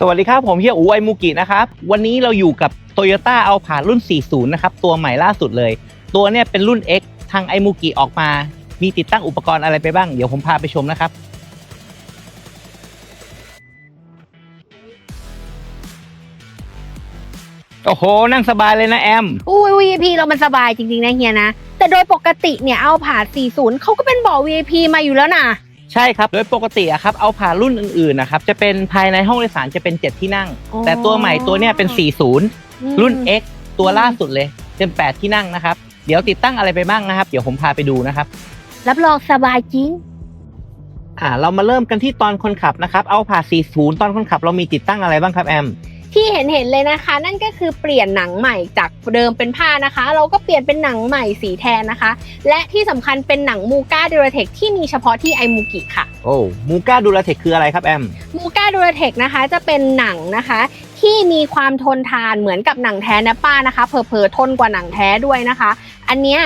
สวัสดีครับ ผมเฮียอูไอมูกินะครับ วันนี้เราอยู่กับ Toyota a l p a รุ่น 40 นะครับ ตัวใหม่ล่าสุดเลย ตัวเนี้ยเป็นรุ่น X ทางไอมูกิออกมา มีติดตั้งอุปกรณ์อะไรไปบ้าง เดี๋ยวผมพาไปชมนะครับ โอ้โห นั่งสบายเลยนะแอม อุ้ย VIP เรามันสบายจริงๆนะเฮียนะ แต่โดยปกติเนี่ยเอาผ่า40 เขาก็เป็นเบาะ VIP มาอยู่แล้วนะ ใช่ครับ โดยปกติอะครับเอาผ่ารุ่นอื่นๆนะครับจะเป็นภายในห้องโดยสารจะเป็น 7 ที่นั่ง อ๋อแต่ตัวใหม่ตัวเนี้ยเป็น40อืมรุ่น X ตัวล่าสุดเลยเป็น8ที่นั่งนะครับ เดี๋ยวติดตั้งอะไรไปบ้างนะครับ เดี๋ยวผมพาไปดูนะครับ รับรองสบายจริง อ่าเรามาเริ่มกันที่ตอนคนขับนะครับ เอาผ่า40 ตอนคนขับเรามีติดตั้งอะไรบ้างครับแอม ที่เห็นเห็นๆเลยนะคะ นั่นก็คือเปลี่ยนหนังใหม่จากเดิมเป็นผ้านะคะ เราก็เปลี่ยนเป็นหนังใหม่สีแทนนะคะ และที่สำคัญเป็นหนังมูก้าดูราเทคที่มีเฉพาะที่ไอมูกิค่ะ โอ้มูก้าดูลาเทคคืออะไรครับแอมมูก้าดูราเทคนะคะจะเป็นหนังนะคะที่มีความทนทานเหมือนกับหนังแท้นะป้านะคะเผลอๆทนกว่าหนังแท้ด้วยนะคะ อันเนี้ย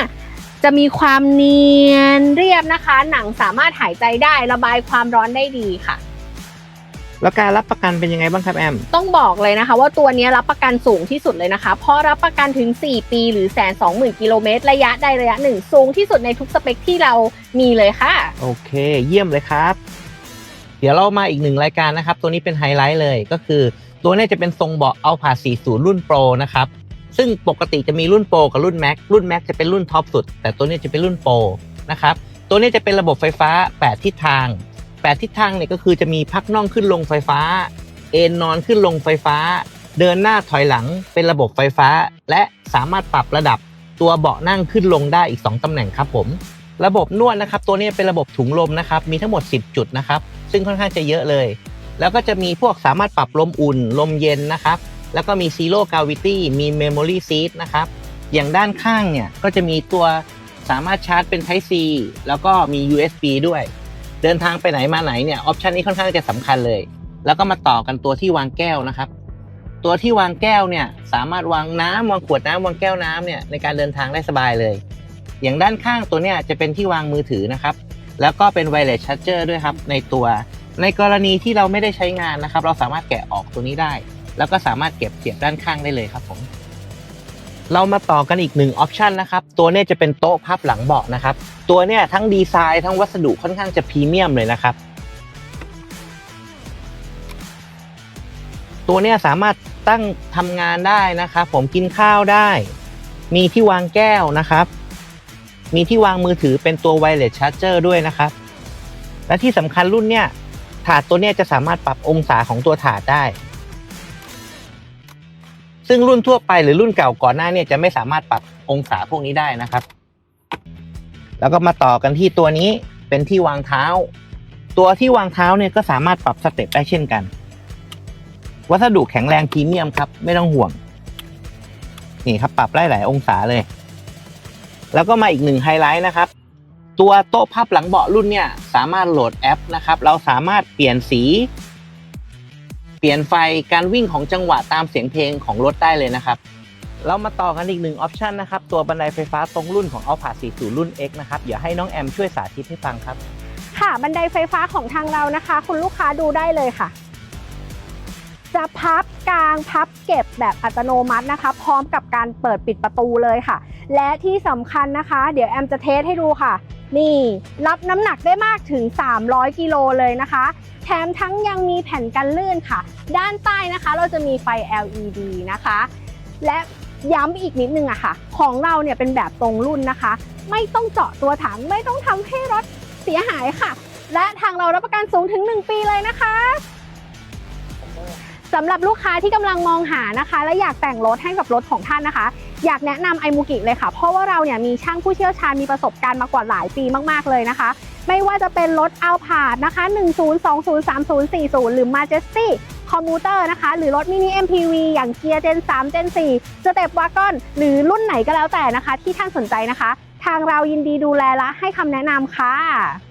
จะมีความเนียนเรียบนะคะ หนังสามารถหายใจได้ระบายความร้อนได้ดีค่ะ แล้วการรับประกันเป็นยังไงบ้างครับแอม ต้องบอกเลยนะคะว่าตัวเนี้ยรับประกันสูงที่สุดเลยนะคะ เพราะรับประกันถึง 4 ปีหรือแสนสองหมื่นกิโลเมตรระยะใดระยะหนึ่งสูงที่สุดในทุกสเปคที่เรามีเลยค่ะ โอเคเยี่ยมเลยครับ เดี๋ยวเรามาอีกหนึ่งรายการนะครับ ตัวนี้เป็นไฮไลท์เลยก็คือ ตัวเนี้จะเป็นทรงเบาะเอาผ่า40 รุ่นโปรนะครับซึ่งปกติจะมีรุ่นโปรกับรุ่นแม็กรุ่นแม็กจะเป็นรุ่นท็อปสุด แต่ตัวนี้จะเป็นรุ่นโปรนะครับตัวนี้จะเป็นระบบไฟฟ้า 8 ทิศทาง 8 ทิศทางเนี่ยก็คือจะมีพักน่องขึ้นลงไฟฟ้า เอนนอนขึ้นลงไฟฟ้า เดินหน้าถอยหลังเป็นระบบไฟฟ้า และสามารถปรับระดับตัวเบาะนั่งขึ้นลงได้อีก 2ตำแหน่งครับผม ระบบนวดนะครับตัวนี้เป็นระบบถุงลมนะครับมีทั้งหมด 10 จุดนะครับซึ่งค่อนข้างจะเยอะเลย แล้วก็จะมีพวกสามารถปรับลมอุ่น ลมเย็นนะครับแล้วก็มี Zero Gravity มี Memory Seat นะครับอย่างด้านข้างเนี่ยก็จะมีตัวสามารถชาร์จเป็น Type C แล้วก็มี USB ด้วย เดินทางไปไหนมาไหนเนี่ยออปชันนี้ค่อนข้างจะสำคัญเลย แล้วก็มาต่อกันตัวที่วางแก้วนะครับ ตัวที่วางแก้วเนี่ยสามารถวางน้ำวางขวดน้ำวางแก้วน้ำเนี่ยในการเดินทางได้สบายเลย อย่างด้านข้างตัวเนี้ยจะเป็นที่วางมือถือนะครับ แล้วก็เป็นไวเลสชาร์เจอร์ด้วยครับในตัว ในกรณีที่เราไม่ได้ใช้งานนะครับ เราสามารถแกะออกตัวนี้ได้ แล้วก็สามารถเก็บเสียบด้านข้างได้เลยครับ เรามาต่อกันอีกหนึ่งออปชันนะครับ ตัวนี้จะเป็นโต๊ะพับหลังเบาะนะครับ ตัวนี้ทั้งดีไซน์ทั้งวัสดุค่อนข้างจะพรีเมียมเลยนะครับ ตัวนี้สามารถตั้งทำงานได้นะครับ ผมกินข้าวได้ มีที่วางแก้วนะครับ มีที่วางมือถือเป็นตัวไวเลสชาร์เจอร์ด้วยนะครับ และที่สำคัญรุ่นเนี้ยถาดตัวเนี้ยจะสามารถปรับองศาของตัวถาดได้ ซึ่งรุ่นทั่วไปหรือรุ่นเก่าก่อนหน้าเนี่ยจะไม่สามารถปรับองศาพวกนี้ได้นะครับ แล้วก็มาต่อกันที่ตัวนี้เป็นที่วางเท้า ตัวที่วางเท้าเนี่ยก็สามารถปรับสเต็ปได้เช่นกัน วัสดุแข็งแรงพรีเมียมครับ ไม่ต้องห่วง นี่ครับปรับได้หลายองศาเลย แล้วก็มาอีกหนึ่งไฮไลท์นะครับตัวโต๊ะพับหลังเบาะรุ่นเนี่ยสามารถโหลดแอปนะครับ เราสามารถเปลี่ยนสี เปลี่ยนไฟการวิ่งของจังหวะตามเสียงเพลงของรถได้เลยนะครับ เรามาต่อกันอีกหนึ่งออปชันนะครับ ตัวบันไดไฟฟ้าตรงรุ่นของ Alpha 40 รุ่น X นะครับ เดี๋ยวให้น้องแอมช่วยสาธิตให้ฟังครับ ค่ะบันไดไฟฟ้าของทางเรานะคะ คุณลูกค้าดูได้เลยค่ะ จะพับกลางพับเก็บแบบอัตโนมัตินะคะ พร้อมกับการเปิดปิดประตูเลยค่ะ และที่สำคัญนะคะ เดี๋ยวแอมจะเทสให้ดูค่ะ นี่รับน้ำหนักได้มากถึง 300 กิโลเลยนะคะ แถมทั้งยังมีแผ่นกันลื่นค่ะ ด้านใต้นะคะเราจะมีไฟ LED นะคะ และย้ำอีกนิดนึงอะค่ะ ของเราเนี่ยเป็นแบบตรงรุ่นนะคะ ไม่ต้องเจาะตัวถังไม่ต้องทำให้รถเสียหายค่ะ และทางเรารับประกันสูงถึง 1 ปีเลยนะคะสำหรับลูกค้าที่กำลังมองหานะคะ และอยากแต่งรถให้กับรถของท่านนะคะ อยากแนะนำไอมูกิเลยค่ะ เพราะว่าเราเนี่ยมีช่างผู้เชี่ยวชาญมีประสบการณ์มากว่าหลายปีมากๆเลยนะคะ ไม่ว่าจะเป็นรถอัลพาดนะคะ 10 20 30 40 หรือ Majesty คอมมูเตอร์นะคะ หรือรถมินิ MPV อย่างเกียร์เจน3เจน4สเตปวากอนหรือรุ่นไหนก็แล้วแต่นะคะ ที่ท่านสนใจนะคะ ทางเรายินดีดูแลและให้คำแนะนำค่ะ